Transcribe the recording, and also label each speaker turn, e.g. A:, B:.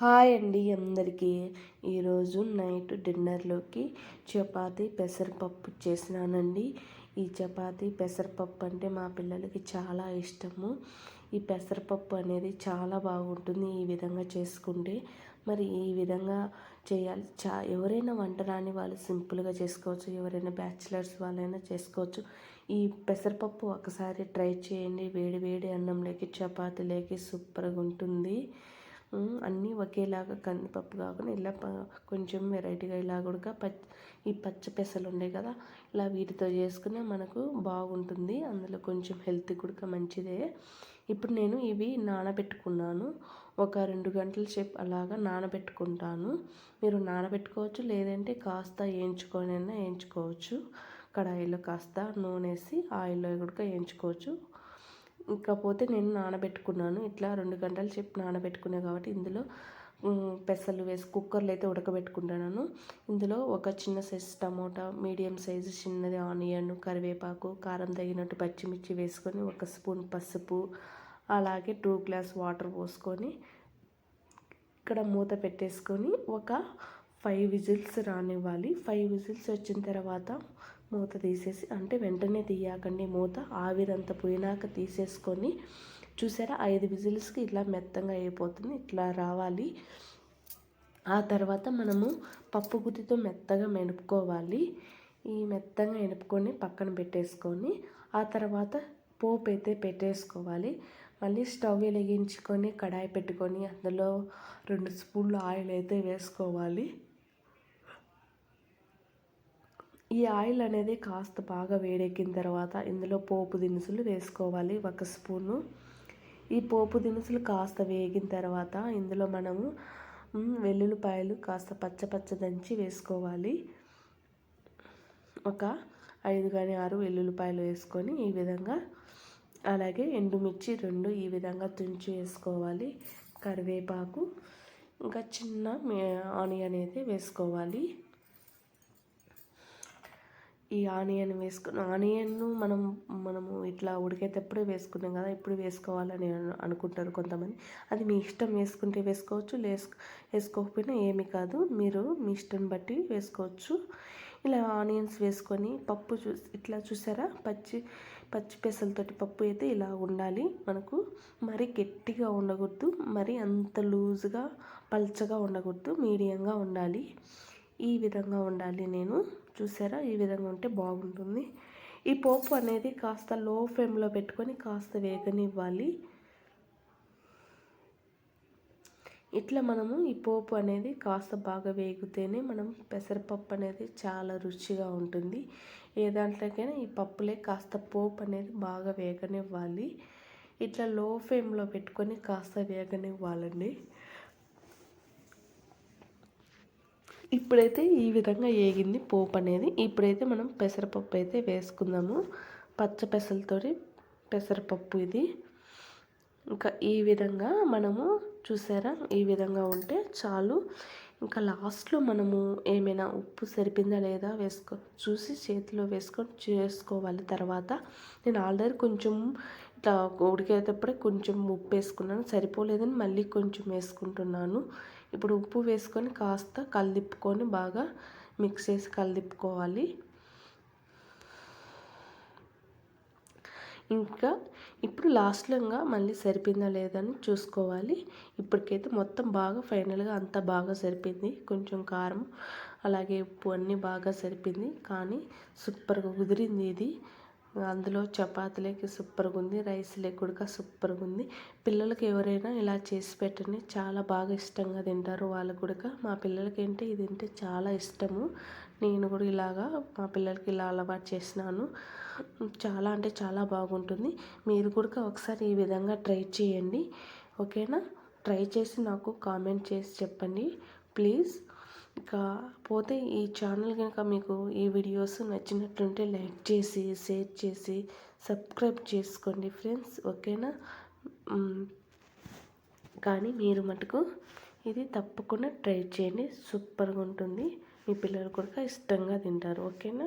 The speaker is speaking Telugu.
A: హాయ్ అండి అందరికీ. ఈరోజు నైట్ డిన్నర్లోకి చపాతి పెసరపప్పు చేసినానండి. ఈ చపాతి పెసరపప్పు అంటే మా పిల్లలకి చాలా ఇష్టము. ఈ పెసరపప్పు అనేది చాలా బాగుంటుంది ఈ విధంగా చేసుకుంటే. మరి ఈ విధంగా చేయాలి. చా ఎవరైనా వంట రాని వాళ్ళు సింపుల్గా చేసుకోవచ్చు. ఎవరైనా బ్యాచిలర్స్ వాళ్ళైనా చేసుకోవచ్చు. ఈ పెసరపప్పు ఒకసారి ట్రై చేయండి. వేడి వేడి అన్నంలోకి చపాతీలోకి సూపర్గా ఉంటుంది. అన్నీ ఒకేలాగా కందిపప్పు కాకుండా ఇలా కొంచెం వెరైటీగా ఇలా కూడా పచ్చి ఈ పచ్చ పెసలు ఉన్నాయి కదా ఇలా వీటితో చేసుకునే మనకు బాగుంటుంది. అందులో కొంచెం హెల్త్ కూడా మంచిదే. ఇప్పుడు నేను ఇవి నానబెట్టుకున్నాను. ఒక రెండు గంటల సేపు అలాగా నానబెట్టుకుంటాను. మీరు నానబెట్టుకోవచ్చు లేదంటే కాస్త వేయించుకొని అయినా వేయించుకోవచ్చు. కడాయిలో కాస్త నూనె వేసి ఆయిల్లో కూడా వేయించుకోవచ్చు. ఇకపోతే నేను నానబెట్టుకున్నాను. ఇట్లా రెండు గంటల సేపు నానబెట్టుకున్నాను కాబట్టి ఇందులో పెసలు వేసి కుక్కర్లో అయితే ఉడకబెట్టుకుంటున్నాను ఇందులో ఒక చిన్న సైజు టమోటా మీడియం సైజు చిన్నది ఆనియన్ కరివేపాకు కారం తగినట్టు పచ్చిమిర్చి వేసుకొని ఒక స్పూన్ పసుపు అలాగే టూ గ్లాస్ వాటర్ పోసుకొని ఇక్కడ మూత పెట్టేసుకొని ఒక ఫైవ్ విజిల్స్ రానివ్వాలి. ఫైవ్ విజిల్స్ వచ్చిన తర్వాత మూత తీసేసి అంటే వెంటనే తీయకండి మూత. ఆవిరంతా పోయినాక తీసేసుకొని చూసారా ఐదు విజిల్స్కి ఇట్లా మెత్తంగా అయిపోతుంది ఇట్లా రావాలి. ఆ తర్వాత మనము పప్పు గుత్తితో మెత్తగా మెనుపుకోవాలి. ఈ మెత్తగా ఎనుపుకొని పక్కన పెట్టేసుకొని ఆ తర్వాత పోపు అయితే పెట్టేసుకోవాలి. మళ్ళీ స్టవ్ వెలిగించుకొని కడాయి పెట్టుకొని అందులో రెండు స్పూన్లు ఆయిల్ అయితే వేసుకోవాలి. ఈ ఆయిల్ అనేది కాస్త బాగా వేడెక్కిన తర్వాత ఇందులో పోపు దినుసులు వేసుకోవాలి ఒక స్పూను. ఈ పోపు దినుసులు కాస్త వేగిన తర్వాత ఇందులో మనము వెల్లుల్లిపాయలు కాస్త పచ్చ పచ్చ దంచి వేసుకోవాలి. ఒక ఐదు కానీ ఆరు వెల్లుల్లిపాయలు వేసుకొని ఈ విధంగా అలాగే ఎండుమిర్చి రెండు ఈ విధంగా తుంచి వేసుకోవాలి. కరివేపాకు ఇంకా చిన్న ఆనియన్ అయితే వేసుకోవాలి. ఈ ఆనియన్ వేసుకుని ఆనియన్ను మనం మనము ఇట్లా ఉడికేటప్పుడే వేసుకున్నాం కదా ఇప్పుడు వేసుకోవాలని అనుకుంటారు కొంతమంది. అది మీ ఇష్టం వేసుకుంటే వేసుకోవచ్చు లేస్ వేసుకోకపోయినా ఏమి కాదు. మీరు మీ ఇష్టం బట్టి వేసుకోవచ్చు. ఇలా ఆనియన్స్ వేసుకొని పప్పు చూ ఇట్లా చూసారా? పచ్చి పచ్చి పెసలతోటి పప్పు అయితే ఇలా ఉండాలి. మనకు మరీ గట్టిగా ఉండకూడదు మరి అంత లూజ్గా పల్చగా ఉండకూడదు మీడియంగా ఉండాలి. ఈ విధంగా ఉండాలి నేను. చూసారా? ఈ విధంగా ఉంటే బాగుంటుంది. ఈ పోపు అనేది కాస్త లో ఫ్లేమ్లో పెట్టుకొని కాస్త వేగనివ్వాలి. ఇట్లా మనము ఈ పోపు అనేది కాస్త బాగా వేగితేనే మనం పెసరపప్పు అనేది చాలా రుచిగా ఉంటుంది. ఏ దాంట్లోకైనా ఈ పప్పులే కాస్త పోపు అనేది బాగా వేగనివ్వాలి. ఇట్లా లో ఫ్లేమ్లో పెట్టుకొని కాస్త వేగనివ్వాలండి. ఇప్పుడైతే ఈ విధంగా ఏగింది పోపు అనేది. ఇప్పుడైతే మనం పెసరపప్పు అయితే వేసుకుందాము. పచ్చ పెసలతో పెసరపప్పు ఇది. ఇంకా ఈ విధంగా మనము చూసారా? ఈ విధంగా ఉంటే చాలు. ఇంకా లాస్ట్లో మనము ఏమైనా ఉప్పు సరిపోయిందా లేదా వేసుకో చూసి చేతిలో వేసుకొని చేసుకోవాలి. తర్వాత నేను ఆల్రెడీ కొంచెం ఇట్లా ఉడికేటప్పుడే కొంచెం ఉప్పు వేసుకున్నాను. సరిపోలేదని మళ్ళీ కొంచెం వేసుకుంటున్నాను. ఇప్పుడు ఉప్పు వేసుకొని కాస్త కలిదిప్పుకొని బాగా మిక్స్ చేసి కలిదిప్పుకోవాలి. ఇంకా ఇప్పుడు లాస్ట్లంగా మళ్ళీ సరిపోయిందా లేదని చూసుకోవాలి. ఇప్పటికైతే మొత్తం బాగా ఫైనల్గా అంతా బాగా సరిపోయింది. కొంచెం కారం అలాగే ఉప్పు అన్నీ బాగా సరిపోయింది. కానీ సూపర్గా కుదిరింది ఇది. అందులో చపాతీలకి సూపర్గా ఉంది రైస్లోకి కూడా సూపర్గా ఉంది పిల్లలకి ఎవరైనా ఇలా చేసి పెట్టండి. చాలా బాగా ఇష్టంగా తింటారు వాళ్ళు కూడా. మా పిల్లలకి ఏంటి ఇది తింటే చాలా ఇష్టము. నేను కూడా ఇలాగా మా పిల్లలకి ఇలా అలవాటు చేసినాను. చాలా అంటే చాలా బాగుంటుంది. మీరు కూడా ఒకసారి ఈ విధంగా ట్రై చేయండి. ఓకేనా? ట్రై చేసి నాకు కామెంట్ చేసి చెప్పండి. ప్లీజ్. ఇంకా పోతే ఈ ఛానల్ కనుక మీకు ఈ వీడియోస్ నచ్చినట్లుంటే లైక్ చేసి షేర్ చేసి సబ్స్క్రైబ్ చేసుకోండి ఫ్రెండ్స్. ఓకేనా? కానీ మీరు మటుకు ఇది తప్పకుండా ట్రై చేయండి. సూపర్గా ఉంటుంది. మీ పిల్లలు కూడా ఇష్టంగా తింటారు. ఓకేనా?